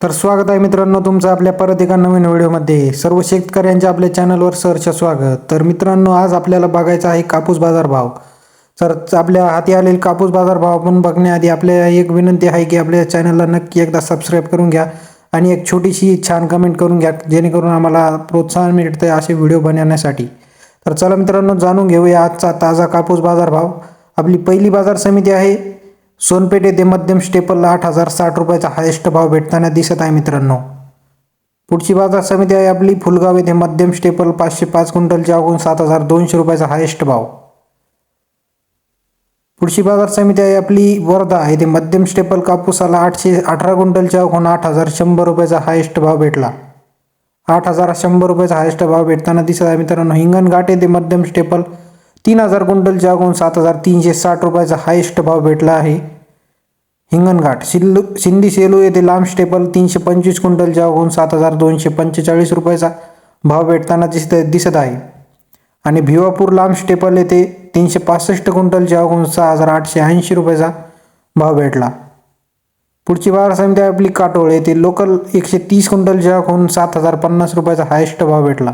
तर स्वागत आहे मित्रांनो तुमचं आपल्या परत एका नवीन व्हिडिओमध्ये. सर्व शेतकऱ्यांच्या आपल्या चॅनलवर सहर्ष स्वागत. तर मित्रांनो आज आपल्याला बघायचा आहे कापूस बाजारभाव तर आपल्या हाती आलेले कापूस बाजारभाव आपण बघण्याआधी आपल्या एक विनंती आहे की आपल्या चॅनलला नक्की एकदा सबस्क्राईब करून घ्या आणि एक छोटीशी छान कमेंट करून घ्या जेणेकरून आम्हाला प्रोत्साहन मिळते असे व्हिडिओ बनवण्यासाठी. तर चला मित्रांनो जाणून घेऊया आजचा ताजा कापूस बाजारभाव आपली पहिली बाजार समिती आहे सोनपेठ येथे मध्यम स्टेपलला आठ हजार साठ रुपयाचा हायेस्ट भाव भेटताना दिसत आहे मित्रांनो. पुढची बाजार समिती आहे आपली. फुलगाव येथे मध्यम स्टेपल पाचशे पाच क्विंटलच्या अगून सात हजार दोनशे रुपयाचा हायेस्ट भाव. पुढची बाजार समिती आहे आपली वर्धा येथे मध्यम स्टेपल कापूसाला आठशे अठरा क्विंटलच्या अगून आठ हजार शंभर रुपयाचा हायेस्ट भाव भेटला. आठ हजार शंभर रुपयाचा हायेस्ट भाव भेटताना दिसत आहे मित्रांनो. हिंगणघाट येथे मध्यम स्टेपल तीन हजार क्विंटलच्या अगून सात हजार तीनशे साठ रुपयाचा हायेस्ट भाव भेटला आहे. हिंगणघाट सिल्लू सिंधी सेलू येथे लांब स्टेपल तीनशे पंचवीस क्विंटलच्या अगोन सात हजार दोनशे पंचेचाळीस रुपयाचा भाव भेटताना दिसत दिसत आहे. आणि भिवापूर लांब स्टेपल येथे तीनशे पासष्ट क्विंटलच्या अगोन सहा हजार आठशे ऐंशी रुपयाचा भाव भेटला. पुढची बाजार समिती आहे आपली काटोळ येथे लोकल एकशे तीस क्विंटलच्या होऊन सात हजार पन्नास रुपयाचा हायेस्ट भाव भेटला.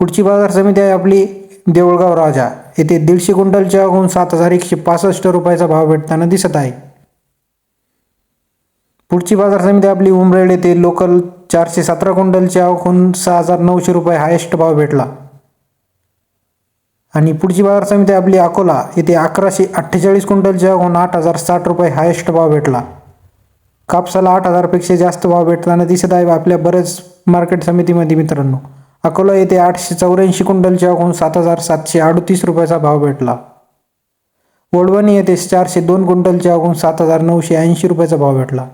पुढची बाजार समिती आहे आपली देऊळगाव राजा. येथे दीडशे क्विंटलच्या होऊन सात हजार एकशे पासष्ट रुपयाचा भाव भेटताना दिसत आहे. पुढची बाजार समिती आपली उमरेड येथे लोकल चारशे सतरा क्विंटलच्या आवकून सहा हजार नऊशे रुपये हायेस्ट भाव भेटला. आणि पुढची बाजार समिती आपली अकोला येथे अकराशे अठ्ठेचाळीस क्विंटलच्या आवकून आठ हजार साठ रुपये हायेस्ट भाव भेटला. कापसाला आठ हजारपेक्षा जास्त भाव भेटताना दिसत आहे आपल्या बरेच मार्केट समितीमध्ये मित्रांनो. अकोला येथे आठशे चौऱ्याऐंशी क्विंटलच्या आवकून सात हजार सातशे अडतीस रुपयाचा भाव भेटला. वडवणी येथे चारशे दोन क्विंटलच्या आवकून सात हजार नऊशे ऐंशी रुपयाचा भाव भेटला.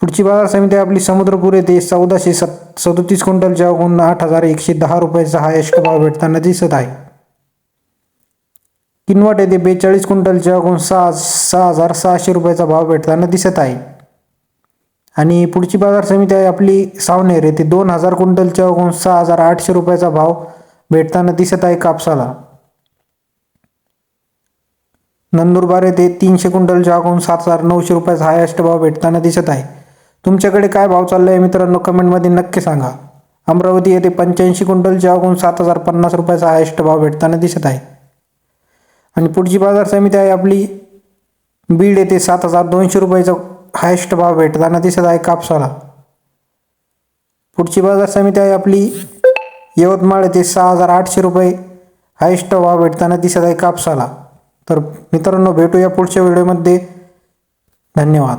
पुढची बाजार समिती आपली समुद्रपूर येथे चौदाशे सत सदोतीस क्विंटलच्या अगोन आठ हजार एकशे दहा रुपयाचा हायेस्ट भाव भेटताना दिसत आहे. किनवट येथे बेचाळीस क्विंटलच्या अगोन सहा सहा हजार सहाशे रुपयाचा भाव भेटताना दिसत आहे. आणि पुढची बाजार समिती आहे आपली सावनेर येथे दोन हजार क्विंटलच्या अगोन सहा हजार आठशे रुपयाचा भाव भेटताना दिसत आहे कापसाला. नंदुरबार येथे तीनशे क्विंटलच्या अगून सात हजार नऊशे रुपयाचा हायेस्ट भाव भेटताना दिसत आहे. तुमच्याकडे काय भाव चालला आहे मित्रांनो? कमेंटमध्ये नक्की सांगा. अमरावती येथे पंच्याऐंशी क्विंटलच्या अगोन सात हजार पन्नास रुपयाचा हायस्ट भाव भेटताना दिसत आहे. आणि पुढची बाजार समिती आहे आपली. बीड येथे सात हजार दोनशे रुपयाचा हायस्ट भाव भेटताना दिसत आहे कापसाला. पुढची बाजार समिती आहे आपली. यवतमाळ येथे सहा हजार आठशे रुपये हायस्ट भाव भेटताना दिसत आहे कापसाला. तर मित्रांनो भेटूया पुढच्या व्हिडिओमध्ये. धन्यवाद.